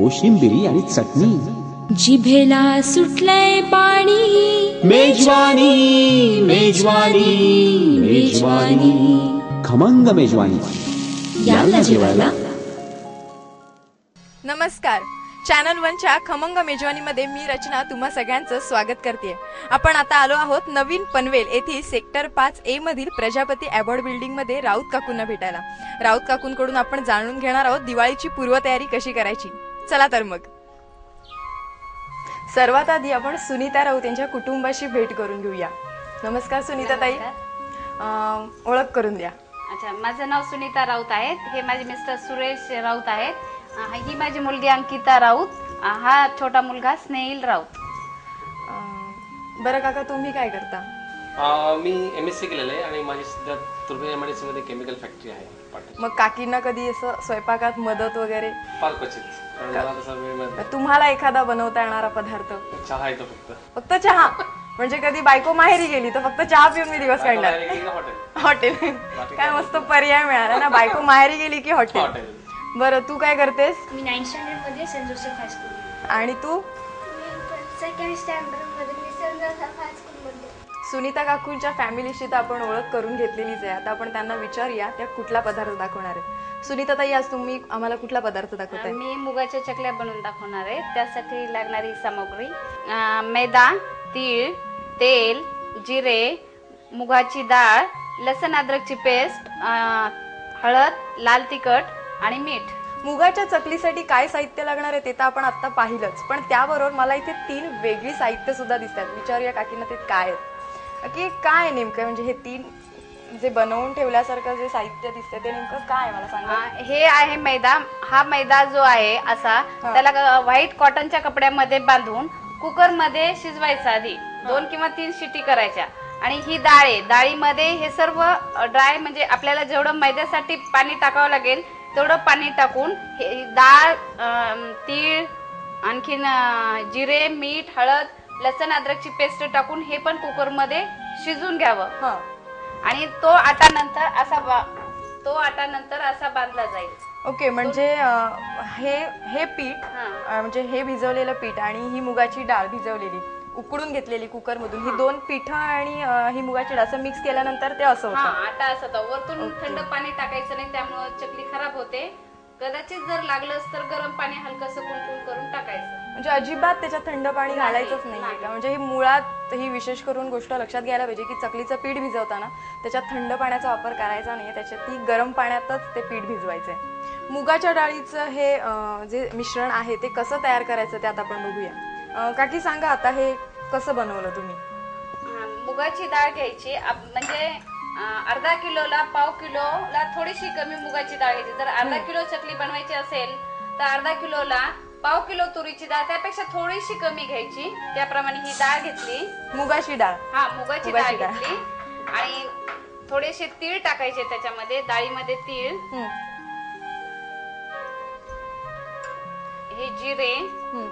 कोशिंबिरी आणि चटणी. जिभेला सुटलंय पाणी. मेजवानी मेजवानी मेजवानी. खमंग मेजवानी. याला जेवायला. नमस्कार. चॅनल वनच्या खमंग मेजवानीमध्ये मी रचना तुम्हा सगळ्यांचं स्वागत करते आपण आता आलो आहोत नवीन पनवेल येथील सेक्टर पाच ए मधील प्रजापती अवॉर्ड बिल्डिंगमध्ये राऊत काकूंना भेटायला. राऊत काकूंकडून आपण जाणून घेणार आहोत दिवाळीची पूर्वतयारी कशी करायची. चला तर मग. सर्वात आधी आपण सुनीता राऊत यांच्या कुटुंबाशी भेट करून घेऊया. नमस्कार सुनीता ताई. ओळख करून द्या. अच्छा माझं नाव सुनीता राऊत आहे. हे माझे मिस्टर सुरेश राऊत आहेत. अं, ही माझी मुलगी अंकिता राऊत. अं, हा छोटा मुलगा स्नेहिल राऊत. अं, बरं काका तुम्ही काय करता? अ, मी एम एस सी केलेलं आहे आणि माझी सध्या तुर्भे एममध्ये केमिकल फॅक्टरी आहे. मग काकींना कधी असं स्वयंपाकात मदत वगैरे? फार क्वचित कारण मला तसा वेळ मिळत नाही. तुम्हाला एखादा बनवता येणारा पदार्थ? चहा येतो फक्त. फक्त चहा? म्हणजे कधी बायको माहेरी गेली तर फक्त चहा पिऊन मी दिवस काढणार? बाहेर गेली का हॉटेल? हॉटेल. काय मस्त पर्याय मिळाला ना? बायको माहेरी गेली की हॉटेल? बरं तू काय करतेस? मी नाईन्थ स्टँडर्डमध्ये सेंट जोसेफ हायस्कूल. आणि तू? सेकंड स्टँडर्डमध्ये मी सेंट जोसेफ हायस्कूलमध्ये सुनीता काकूंच्या फॅमिलीशी तर आपण ओळख करून घेतलेलीच आहे. आता आपण त्यांना विचारूया त्या कुठला पदार्थ दाखवणार आहेत. सुनीता ताई आज तुम्ही आम्हाला कुठला पदार्थ दाखवताय? मी मुगाच्या चकल्या बनवून दाखवणार आहे. त्यासाठी लागणारी सामग्री अं, मैदा तीळ तेल जिरे मुगाची डाळ लसण अद्रकची पेस्ट अं, हळद लाल तिखट आणि मीठ. मुगाच्या चकलीसाठी काय साहित्य लागणार आहे ते तर आपण आता पाहिलंच. पण त्याबरोबर मला इथे तीन वेगळी साहित्य सुद्धा दिसतात. विचारूया काकींना ते काय आहेत. की काय नेमकं? म्हणजे हे तीन जे बनवून ठेवल्यासारखं जे साहित्य दिसतंय ते नेमकं काय मला सांगा. अं, हे आहे मैदा. हा मैदा जो आहे असा त्याला व्हाईट कॉटनच्या कपड्यामध्ये बांधून कुकरमध्ये शिजवायचा आधी. दोन किंवा तीन शिटी करायच्या. आणि ही डाळ आहे. डाळीमध्ये हे सर्व ड्राय म्हणजे आपल्याला जेवढं मैद्यासाठी पाणी टाकावं लागेल तेवढं पाणी टाकून हे डाळ अं, तीळ आणखीन अं, जिरे मीठ हळद लसण अद्रकची पेस्ट टाकून हे पण कुकरमध्ये शिजून घ्यावं. हा. आणि तो आटा नंतर असा बा- तो आटा नंतर असा बांधला जाईल. ओके म्हणजे अं, हे हे पीठ हा. अं, म्हणजे हे भिजवलेलं पीठ आणि ही मुगाची डाळ भिजवलेली उकडून घेतलेली कुकर मधून ही. दोन पिठं आणि अं, ही मुगाची डाळ असं मिक्स केल्यानंतर ते असं हा होतं आटा असं होता. वरतून थंड पाणी टाकायचं नाही त्यामुळं चकली खराब होते. कदाचित जर लागलंच तर गरम पाणी हलकस कुंकून करून टाकायचं. म्हणजे अजिबात त्याच्यात थंड पाणी घालायचंच नाही. का? म्हणजे ही मुळात ही विशेष करून गोष्ट लक्षात घ्यायला पाहिजे की चकलीचं पीठ भिजवताना त्याच्यात थंड पाण्याचा वापर करायचा नाही त्याच्यात ती गरम पाण्यातच ते पीठ भिजवायचंय. मुगाच्या डाळीचं हे जे मिश्रण आहे ते कसं तयार करायचं ते आता आपण बघूया. काकी सांगा आता हे कसं बनवलं तुम्ही? मुगाची डाळ घ्यायची. म्हणजे अर्धा किलोला पाव किलोला थोडीशी कमी मुगाची डाळ घ्यायची. जर अर्धा किलो चकली बनवायची असेल तर अर्धा किलोला पाव किलो तुरीची डाळ त्यापेक्षा थोडीशी कमी घ्यायची. त्याप्रमाणे ही डाळ घेतली. मुगाची डाळ. हा मुगाची डाळ मुगाची डाळ. घेतली. आणि थोडेसे तीळ टाकायचे त्याच्यामध्ये डाळीमध्ये तीळ. हम्म, हे जिरे. हम्म.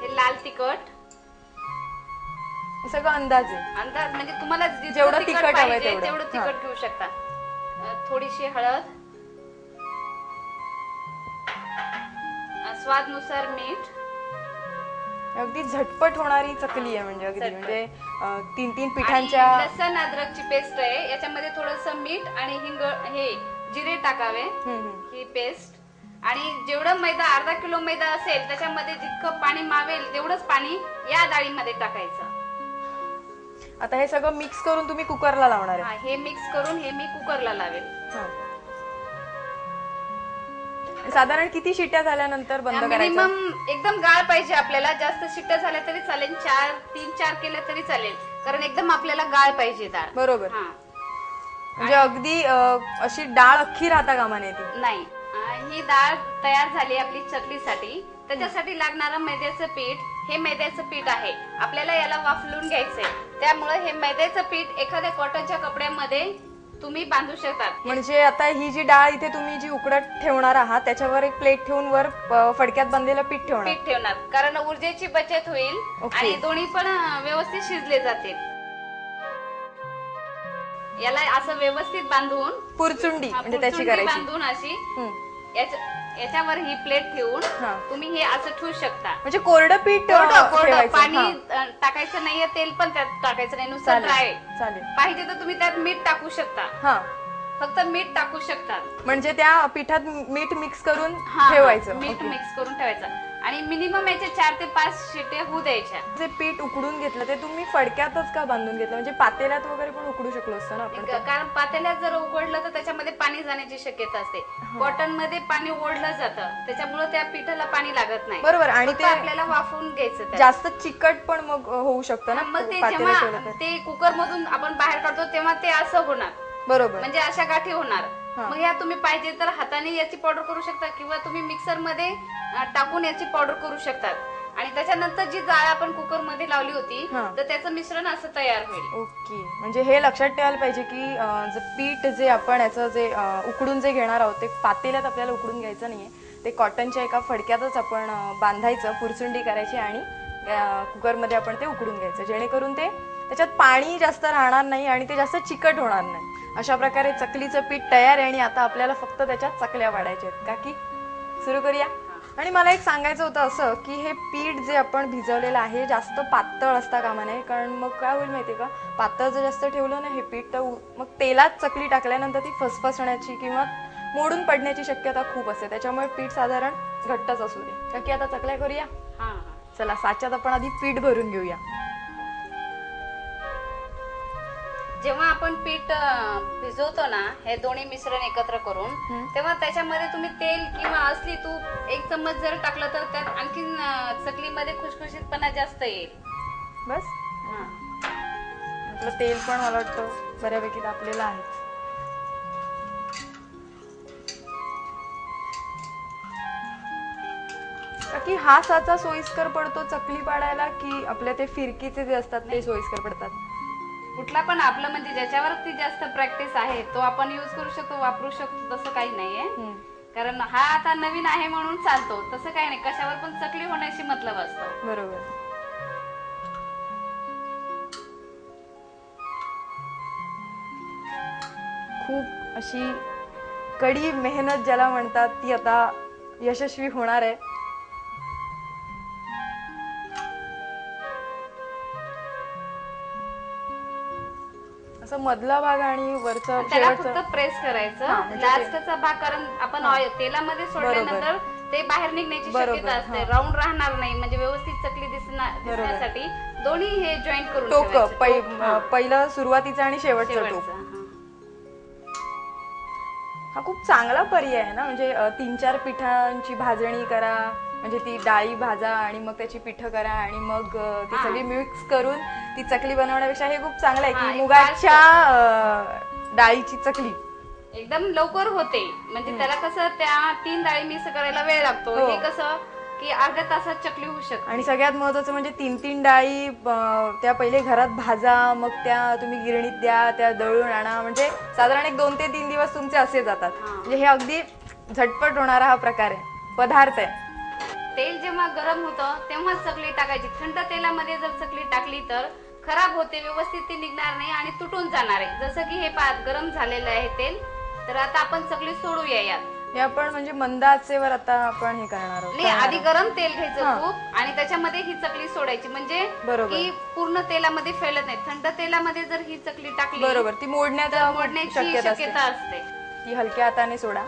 हे लाल तिखट. सगळं अंदाज आहे. अंदाज म्हणजे तुम्हाला जितकं जेवढं तिखट हवंय पाहिजे, तेवढं. तेवढं हा. तिखट घेऊ शकता. अं, थोडीशी हळद. अं, स्वादनुसार मीठ. अगदी झटपट होणारी चकली आहे म्हणजे अगदी. झटपट. म्हणजे अं, तीन तीन आणि पिठांच्या लसण अद्रकची पेस्ट आहे. याच्यामध्ये थोडस मीठ आणि हिंग हे जिरे टाकावे. हम्म, हम्म. ही पेस्ट. आणि जेवढं मैदा अर्धा किलो मैदा असेल त्याच्यामध्ये जितकं पाणी मावेल तेवढंच पाणी या डाळीमध्ये टाकायचं. आता हे सगळं मिक्स करून तुम्ही कुकरला लावणार आहे. हा, मिक्स करून हे मी कुकरला लावेल. हा. साधारण किती शिट्ट्या झाल्यानंतर बंद करायचं? मिनिमम एकदम गाळ पाहिजे आपल्याला. जास्त शिट्ट्या झाल्या तरी चालेल चार तीन चार केल्या तरी चालेल. कारण एकदम आपल्याला गाळ पाहिजे डाळ बरोबर. हा. म्हणजे अगदी अ, अशी डाळ अख्खी राहता कामा नये ती. नाही. ही डाळ तयार झाली आपली चकलीसाठी त्याच्यासाठी लागणारं मैद्याचं पीठ हे मैद्याचं पीठ आहे. आपल्याला याला वाफलून घ्यायचंय. त्यामुळे हे मैद्याचं पीठ एखाद्या कॉटनच्या कपड्यामध्ये तुम्ही बांधू शकतात. म्हणजे आता ही जी डाळ इथे तुम्ही जी उकडत ठेवणार आहात त्याच्यावर एक प्लेट ठेवून वर फडक्यात बांधलेलं पीठ ठेवणार. पीठ ठेवणार. कारण ऊर्जेची बचत होईल. आणि दोन्ही पण व्यवस्थित शिजले जातील. याला असं व्यवस्थित बांधून पुरचुंडी म्हणजे त्याची बांधून अशी. याच्या- याच्यावर ही प्लेट ठेवून हा. तुम्ही हे असं ठेवू शकता म्हणजे कोरडं पीठ अ, कोरडं- कोरडं. ठेवायचं. पाणी हा. अं, टाकायचं नाहीये तेल पण त्यात टाकायचं नाही नुसतं चालेल ड्राय चालेल पाहिजे तर तुम्ही त्यात मीठ टाकू शकता हा फक्त मीठ टाकू शकतात म्हणजे त्या पिठात मीठ मिक्स करून हा. ठेवायचं मीठ ओके. मिक्स करून ठेवायचं आणि मिनिमम याचे चार ते पाच शिटे होऊ द्यायच्या जे पीठ उकडून घेतलं ते तुम्ही फडक्यातच का बांधून घेतलं? म्हणजे पातेल्यात वगैरे पण उकडू शकलो असतो ना आपण ते? कारण पातेल्यात जर उघडलं तर त्याच्यामध्ये पाणी जाण्याची शक्यता असते. कॉटनमध्ये पाणी ओढलं जातं. त्याच्यामुळे त्या पिठाला पाणी लागत नाही. बरोबर आणि फक्त ते आपल्याला वाफवून घ्यायचं. जास्त चिकट पण मग अ, होऊ शकतं ना मग ते पातेल्यात ठेवलं जेव्हा तर. ते कुकर मधून आपण बाहेर काढतो तेव्हा ते असं होणार. बरोबर. म्हणजे अशा गाठी होणार. मग ह्या तुम्ही पाहिजे तर हाताने याची पावडर करू शकता किंवा तुम्ही मिक्सरमध्ये टाकून याची पावडर करू शकतात. आणि त्याच्यानंतर जी जाळ आपण कुकरमध्ये लावली होती. तर त्याचं मिश्रण असं तयार होईल. ओके. म्हणजे हे लक्षात ठेवायला पाहिजे की पीठ जे आपण याचं जे उकडून जे घेणार आहोत ते पातेल्यात आपल्याला उकडून घ्यायचं नाहीये. ते कॉटनच्या एका फडक्यातच आपण बांधायचं पुरचुंडी करायची आणि कुकरमध्ये आपण ते उकडून घ्यायचं. जेणेकरून ते त्याच्यात पाणी जास्त राहणार नाही आणि ते जास्त चिकट होणार नाही. अशा प्रकारे चकलीचं पीठ तयार आहे आणि आता आपल्याला फक्त त्याच्यात चकल्या वाढायच्या आहेत. का की? सुरू करूया? आणि मला एक सांगायचं होतं असं की हे पीठ जे आपण भिजवलेलं आहे जास्त पातळ असता कामा नये. कारण मग काय होईल माहितीये का? पातळ जर जास्त ठेवलं ना हे पीठ तर मग तेलात चकली टाकल्यानंतर ती फसफसण्याची किंवा मोडून पडण्याची शक्यता खूप असते. त्याच्यामुळे पीठ साधारण घट्टच असू दे. का की आता चकल्या करूया. चला साच्यात आपण आधी पीठ भरून घेऊया. जेव्हा आपण पीठ भिजवतो ना हे दोन्ही मिश्रण एकत्र करून तेव्हा त्याच्यामध्ये तुम्ही तेल किंवा असली तूप एक चम्मच जर टाकलं तर त्यात आणखीन अं, चकलीमध्ये खुशखुशीतपणा जास्त येईल. बस. हा. आपलं तेल पण मला वाटतं बऱ्यापैकी तापलेलं आहे. का की हा साचा सोयीस्कर पडतो चकली पाडायला की आपल्या ते फिरकीचे जे असतात ते सोयीस्कर पडतात? कुठला पण आपलं म्हणजे ज्याच्यावरती जास्त प्रॅक्टिस आहे तो आपण युज करू शकतो वापरू शकतो तसं काही नाहीये. कारण हा आता नवीन आहे म्हणून चालतो. तसं काही नाही. कशावर पण चकली होण्याशी मतलब असतो. बरोबर. खूप अशी कडी मेहनत ज्याला म्हणतात ती आता यशस्वी होणार आहे. मधला भाग आणि वरचं त्याला शेवटचं फक्त प्रेस हा, करायचं म्हणजे ते- लास्टचा भाग कारण आपण तेलामध्ये सोडल्यानंतर ते बाहेर निघण्याची बरोबर, शक्यता असते हा. राऊंड राहणार नाही म्हणजे व्यवस्थित चकली दिसणार बरोबर. दिसण्यासाठी दोन्ही हे जॉईंट करून टोक ठेवायचे. पै- टोक, हा. पहिलं सुरुवातीचं आणि शेवटचं टोक हा. हा खूप चांगला पर्याय आहे ना म्हणजे तीन चार पिठांची भाजणी करा म्हणजे ती डाळी भाजा आणि मग त्याची पिठं करा आणि मग ती हा. सगळी मिक्स करून ती चकली बनवण्यापेक्षा हे खूप चांगलं आहे हा, की एक मुगाच्या अ, डाळीची चकली. एकदम लवकर होते. म्हणजे त्याला कसं त्या तीन डाळी मिक्स करायला वेळ लागतो. हो. हे कसं की अर्ध्या तासात चकली होऊ शकते. आणि सगळ्यात महत्वाचं म्हणजे तीन तीन डाळी अ, त्या पहिले घरात भाजा मग त्या तुम्ही गिरणीत द्या त्या दळून आणा. म्हणजे साधारण एक दोन ते तीन दिवस तुमचे असे जातात. हा. म्हणजे हे अगदी झटपट होणारा हा प्रकार आहे. पदार्थ आहे. तेल जेव्हा गरम होतं तेव्हा चकली टाकायची. थंड तेलामध्ये जर चकली टाकली तर खराब होते व्यवस्थित ती निघणार नाही आणि तुटून जाणार आहे. जसं की हे पात गरम झालेलं आहे तेल. तर आता आपण चकली सोडूया यात. हे आपण म्हणजे मंद आचेवर आता आपण हे करणार आहोत. नाही आधी. गरम तेल घ्यायचं हा. खूप आणि त्याच्यामध्ये ही चकली सोडायची. म्हणजे बरोबर. की पूर्ण तेलामध्ये फैलत नाही. थंड तेलामध्ये जर ही चकली टाकली बरोबर. ती तर खूप मोडण्याची शक्यता असते. शक्यता असते. ती हलक्या हाताने सोडा.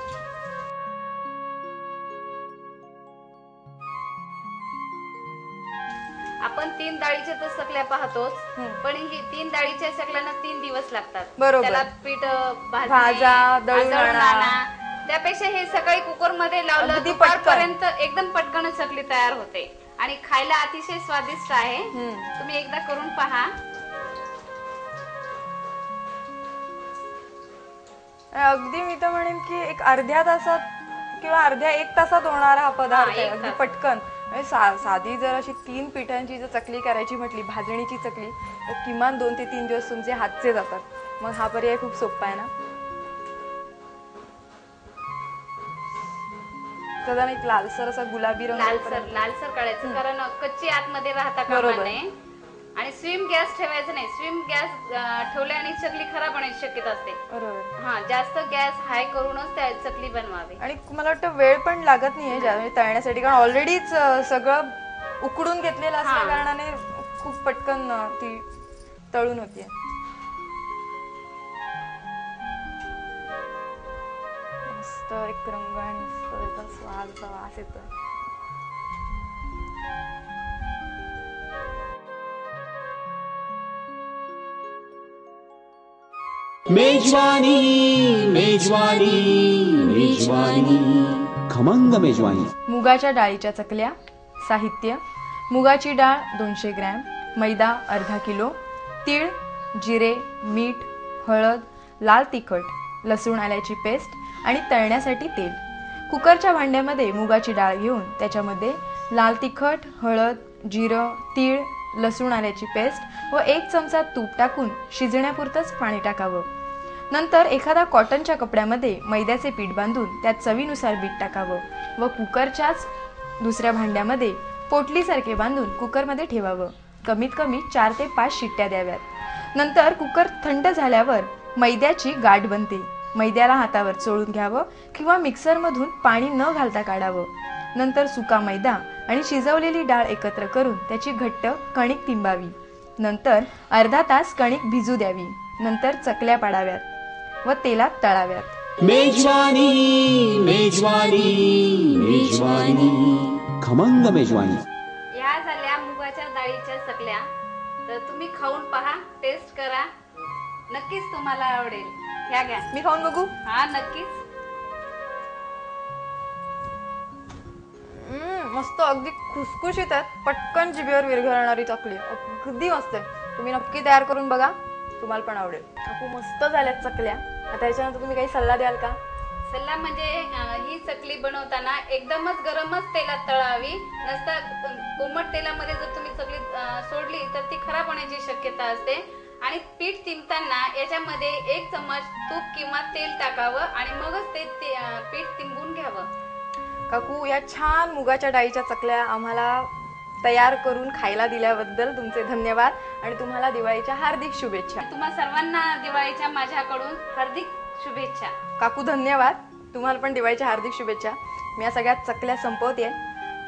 तीन डाळीच्या तर चकल्या पाहतोच हम्म. पण ही तीन डाळीच्या चकल्यांना तीन दिवस लागतात बरोबर. त्याला पीठ अं, भाजणे, भाजा, दळून आणा. आणा. त्यापेक्षा हे सकाळी कुकरमध्ये लावलं अगदी दुपारपर्यंत एकदम पटकन चकली तयार होते आणि खायला अतिशय स्वादिष्ट आहे हम्म. तुम्ही एकदा करून पहा अगदी मी तर म्हणेन की एक अर्ध्या तासात किंवा अर्ध्या एक तासात होणारा हा पदार्थ आहे एक अगदी तास. पटकन म्हणजे सा- साधी जर अशी तीन पिठांची जर चकली करायची म्हटली भाजणीची चकली तर किमान दोन ते तीन दिवस तुमचे हातचे जातात मग हा पर्याय खूप सोपा आहे ना साधारण एक लालसर असा गुलाबी रंग लालसर. लालसर काढायचं कारण कच्ची आतमध्ये राहता कामा बरोबर. नये आणि स्विम गॅस ठेवायचं नाही. स्विम गॅस ठेवले आणि चकली खराब होण्याची शक्यता असते. बरोबर. हा जास्त गॅस हाय करूनच त्या चकली बनवावी. आणि मला वाटतं वेळ पण लागत नाहीये म्हणजे तळण्यासाठी कारण ऑलरेडीच सगळं उकडून घेतलेलं असल्या. कारणाने खूप पटकन अं, ती तळून होतीये. मस्त एक रंग आणि मस्त त्याचा स्वादचा वास येतो मेजवानी मेजवानी मेजवानी. खमंग मेजवानी. मुगाच्या डाळीच्या चकल्या साहित्य. मुगाची डाळ दोनशे ग्रॅम मैदा अर्धा किलो तीळ जिरे मीठ हळद लाल तिखट लसूण आल्याची पेस्ट आणि तळण्यासाठी तेल. कुकरच्या भांड्यामध्ये मुगाची डाळ घेऊन त्याच्यामध्ये लाल तिखट हळद जिरं तीळ लसूण आल्याची पेस्ट व एक चमचा तूप टाकून शिजण्यापुरतंच पाणी टाकावं. नंतर एखादा कॉटनच्या कपड्यामध्ये मैद्याचे पीठ बांधून त्यात चवीनुसार बीट टाकावं व कुकरच्याच दुसऱ्या भांड्यामध्ये पोटलीसारखे बांधून कुकरमध्ये ठेवावं. कमीत कमी चार ते पाच शिट्ट्या द्याव्यात. नंतर कुकर थंड झाल्यावर मैद्याची गाठ बनते. मैद्याला हातावर चोळून घ्यावं किंवा मिक्सरमधून पाणी न घालता काढावं. नंतर सुका मैदा आणि शिजवलेली डाळ एकत्र करून त्याची घट्ट कणिक तिंबावी. नंतर अर्धा तास कणिक भिजू द्यावी. नंतर चकल्या पाडाव्यात व तेलात तळाव्यात. मेजवानी मेजवानी मेजवानी. खमंग मेजवानी. ह्या झाल्या मुगाच्या डाळीच्या चकल्या. तर तुम्ही खाऊन पहा टेस्ट करा. नक्कीच तुम्हाला आवडेल. ह्या घ्या. मी खाऊन बघू? हा नक्कीच. मस्त. अगदी खुसखुशीत आहेत. पटकन जिभेवर विरघळणारी चकली. अगदी मस्त आहे. तुम्ही नक्की तयार करून बघा. तुम्हाला पण आवडेल. खूप मस्त झाल्यात चकल्या. आता याच्यानंतर तुम्ही काही सल्ला द्याल का? सल्ला म्हणजे ही चकली बनवताना एकदमच गरमच तेलात तळावी. नसता कोमट तेलामध्ये जर तुम्ही चकली सोडली तर ती खराब होण्याची शक्यता असते. आणि पीठ तिंबताना याच्यामध्ये एक चमच तूप किंवा तेल टाकावं आणि मगच ते पीठ तिंबून घ्यावं. काकू या छान मुगाच्या डाळीच्या चकल्या आम्हाला तयार करून खायला दिल्याबद्दल तुमचे धन्यवाद आणि तुम्हाला दिवाळीच्या हार्दिक शुभेच्छा. तुम्हा सर्वांना दिवाळीच्या माझ्याकडून हार्दिक शुभेच्छा. काकू धन्यवाद. तुम्हाला पण दिवाळीच्या हार्दिक शुभेच्छा. मी या सगळ्यात चकल्या संपवते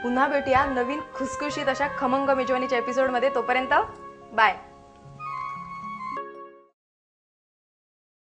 पुन्हा भेटूया नवीन खुसखुशीत अशा खमंग मेजवानीच्या एपिसोडमध्ये तोपर्यंत बाय